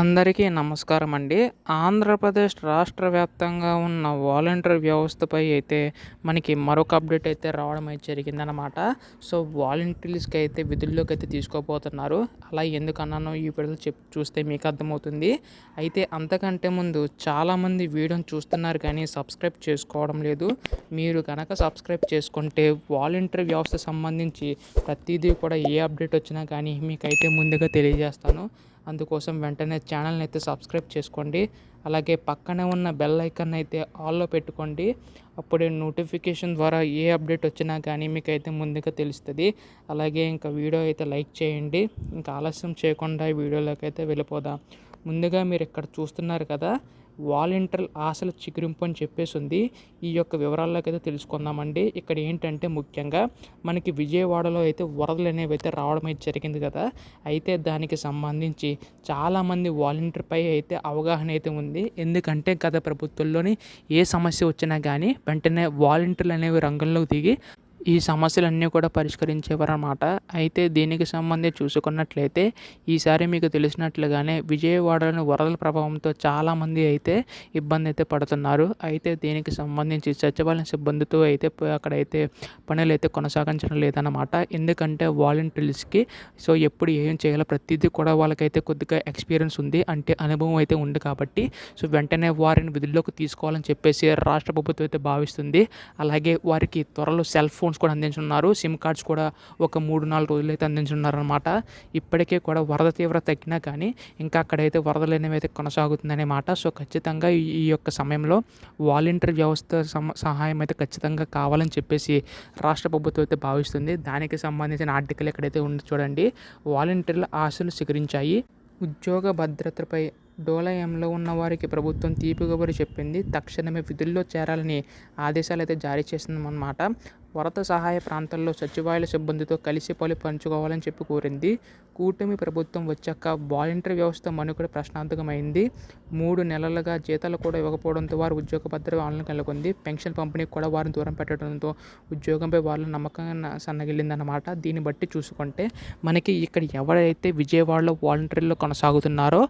అందరికీ నమస్కారం అండి ఆంధ్రప్రదేశ్ రాష్ట్ర వ్యాప్తంగా ఉన్న వాలంటీర్ వ్యవస్థపై అయితే మనకి మరొక అప్డేట్ అయితే రావడం అయితే జరిగిందనమాట సో వాలంటీర్స్కి అయితే విధుల్లోకి అయితే తీసుకోపోతున్నారు అలా ఎందుకన్నానో ఈ విడుదల చెప్ చూస్తే మీకు అర్థమవుతుంది. అయితే అంతకంటే ముందు చాలామంది వీడియోని చూస్తున్నారు కానీ సబ్స్క్రైబ్ చేసుకోవడం లేదు. మీరు కనుక సబ్స్క్రైబ్ చేసుకుంటే వాలంటీర్ వ్యవస్థ సంబంధించి ప్రతిదీ కూడా ఏ అప్డేట్ వచ్చినా కానీ మీకైతే ముందుగా తెలియజేస్తాను. అందుకోసం వెంటనే ఛానల్ని అయితే సబ్స్క్రైబ్ చేసుకోండి. అలాగే పక్కనే ఉన్న బెల్ ఐకాన్ అయితే ఆల్లో పెట్టుకోండి. అప్పుడే నోటిఫికేషన్ ద్వారా ఏ అప్డేట్ వచ్చినా కానీ మీకు అయితే ముందుగా తెలుస్తుంది. అలాగే ఇంకా వీడియో అయితే లైక్ చేయండి. ఇంకా ఆలస్యం చేయకుండా ఈ వీడియోలోకి అయితే వెళ్ళిపోదాం. ముందుగా మీరు ఇక్కడ చూస్తున్నారు కదా వాలంటీర్ ఆశల చిగురింపు అని చెప్పేసి ఉంది. ఈ యొక్క వివరాల్లోకి అయితే తెలుసుకుందామండి. ఇక్కడ ఏంటంటే ముఖ్యంగా మనకి విజయవాడలో అయితే వరదలు అనేవి అయితే రావడం అయితే జరిగింది కదా. అయితే దానికి సంబంధించి చాలామంది వాలంటీర్పై అయితే అవగాహన అయితే ఉంది. ఎందుకంటే గత ప్రభుత్వంలోని ఏ సమస్య వచ్చినా కానీ వెంటనే వాలంటీర్లు అనేవి రంగంలోకి దిగి ఈ సమస్యలన్నీ కూడా పరిష్కరించేవారన్నమాట. అయితే దీనికి సంబంధించి చూసుకున్నట్లయితే ఈసారి మీకు తెలిసినట్లుగానే విజయవాడలోని వరదల ప్రభావంతో చాలామంది అయితే ఇబ్బంది అయితే పడుతున్నారు. అయితే దీనికి సంబంధించి సచివాలయం సిబ్బందితో అయితే అక్కడైతే పనులు అయితే కొనసాగించడం లేదన్నమాట. ఎందుకంటే వాలంటీర్స్కి సో ఎప్పుడు ఏం చేయాలో ప్రతిదీ కూడా వాళ్ళకైతే కొద్దిగా ఎక్స్పీరియన్స్ ఉంది అంటే అనుభవం అయితే ఉంది కాబట్టి. సో వెంటనే వారిని విధుల్లోకి తీసుకోవాలని చెప్పేసి రాష్ట్ర ప్రభుత్వం అయితే భావిస్తుంది. అలాగే వారికి త్వరలో సెల్ ఫోన్ ఫోన్స్ కూడా అందించున్నారు సిమ్ కార్డ్స్ కూడా ఒక మూడు నాలుగు రోజులు అయితే అందించున్నారనమాట ఇప్పటికే కూడా వరద తీవ్రత తగ్గినా కానీ ఇంకా అక్కడైతే వరదలు అనేవి అయితే కొనసాగుతుందనే మాట. సో ఖచ్చితంగా ఈ యొక్క సమయంలో వాలంటీర్ వ్యవస్థ సహాయం అయితే ఖచ్చితంగా కావాలని చెప్పేసి రాష్ట్ర ప్రభుత్వం అయితే భావిస్తుంది. దానికి సంబంధించిన ఆర్టికల్ ఎక్కడైతే ఉంది చూడండి. వాలంటీర్ల ఆశలు స్వీకరించాయి ఉద్యోగ భద్రతపై డోలయంలో ఉన్న వారికి ప్రభుత్వం తీపి కబురు చెప్పింది. తక్షణమే విధుల్లో చేరాలని ఆదేశాలు అయితే జారీ చేసిందన్నమాట. వరద సహాయ ప్రాంతాల్లో సచివాలయ సిబ్బందితో కలిసి పలు పంచుకోవాలని చెప్పి కోరింది. కూటమి ప్రభుత్వం వచ్చాక వాలంటరీ వ్యవస్థ మనుగడ ప్రశ్నార్థకమైంది మూడు నెలలుగా జీతాలు కూడా ఇవ్వకపోవడంతో వారు ఉద్యోగ భద్రత ఆందోళన కలుగుంది పెన్షన్ పంపిణీ కూడా వారిని దూరం పెట్టడంతో ఉద్యోగంపై వాళ్ళు నమ్మకంగా సన్నగిల్లిందన్నమాట. దీన్ని బట్టి చూసుకుంటే మనకి ఇక్కడ ఎవరైతే విజయవాడలో వాలంటీర్లు కొనసాగుతున్నారో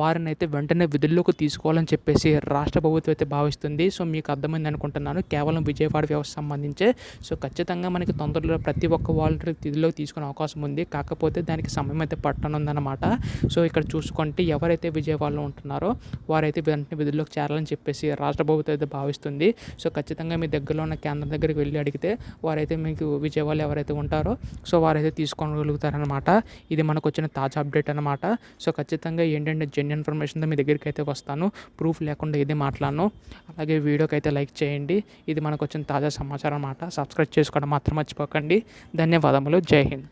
వారిని అయితే వెంటనే విధుల్లోకి తీసుకోవాలని చెప్పేసి రాష్ట్ర ప్రభుత్వం అయితే భావిస్తుంది. సో మీకు అర్థమైంది అనుకుంటున్నాను. కేవలం విజయవాడ వ్యవస్థ సంబంధించే. సో సో ఖచ్చితంగా మనకి తొందరలో ప్రతి ఒక్క వాలంటీర్ విధుల్లోకి తీసుకునే అవకాశం ఉంది. కాకపోతే దానికి సమయం అయితే పట్టనుందన్నమాట. సో ఇక్కడ చూసుకుంటే ఎవరైతే విజయవాడలో ఉంటున్నారో వారైతే వెంటనే విధుల్లోకి చేరాలని చెప్పేసి రాష్ట్ర ప్రభుత్వం అయితే భావిస్తుంది. సో ఖచ్చితంగా మీ దగ్గరలో ఉన్న కేంద్రం దగ్గరికి వెళ్ళి అడిగితే వారైతే మీకు విజయవాడలో ఎవరైతే ఉంటారో సో వారైతే తీసుకోగలుగుతారనమాట ఇది మనకు వచ్చిన తాజా అప్డేట్ అనమాట సో ఖచ్చితంగా ఏంటంటే జెన్ ఇన్ఫర్మేషన్తో మీ దగ్గరికి అయితే వస్తాను. ప్రూఫ్ లేకుండా ఇదే మాట్లాడను. అలాగే వీడియోకి అయితే లైక్ చేయండి. ఇది మనకు వచ్చిన తాజా సమాచారం అన్నమాట. సబ్స్క్రైబ్ చేసుకోవడం మాత్రం మర్చిపోకండి. ధన్యవాదములు. జై హింద్.